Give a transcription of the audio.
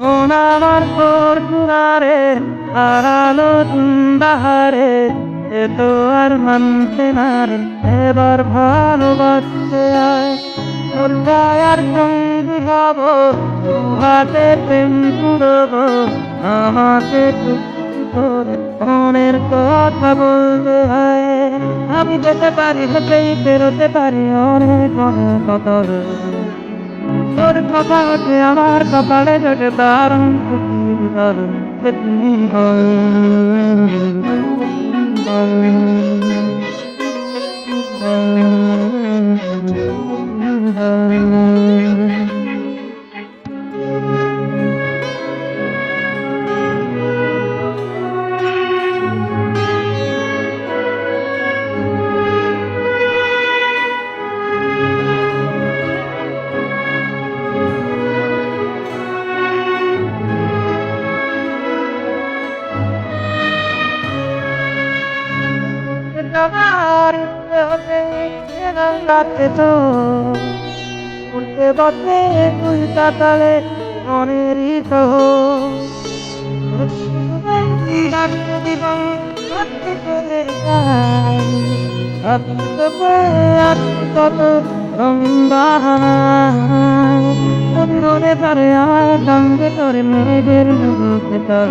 আমার ফরচুনারে আড়ালো বাহারে, এ তো আর মানতে না এবার ভালোবাসতে আয় গায়ার সঙ্গী হব হাতে প্রেম পুরব আমাকে মনের কথা বলতে হয়। আমি যেতে পারি, হেঁটেই বেরোতে পারি, অনেক অনেক কথা তোর কথা হচ্ছে আমার কপালে জোটে দারুণ দারুণ খুশি রাতে তো উঠতে বসে তুই তাতালে মনেরই তো মনে পারে আমার সঙ্গে তোরে মেঘের মুখে তোর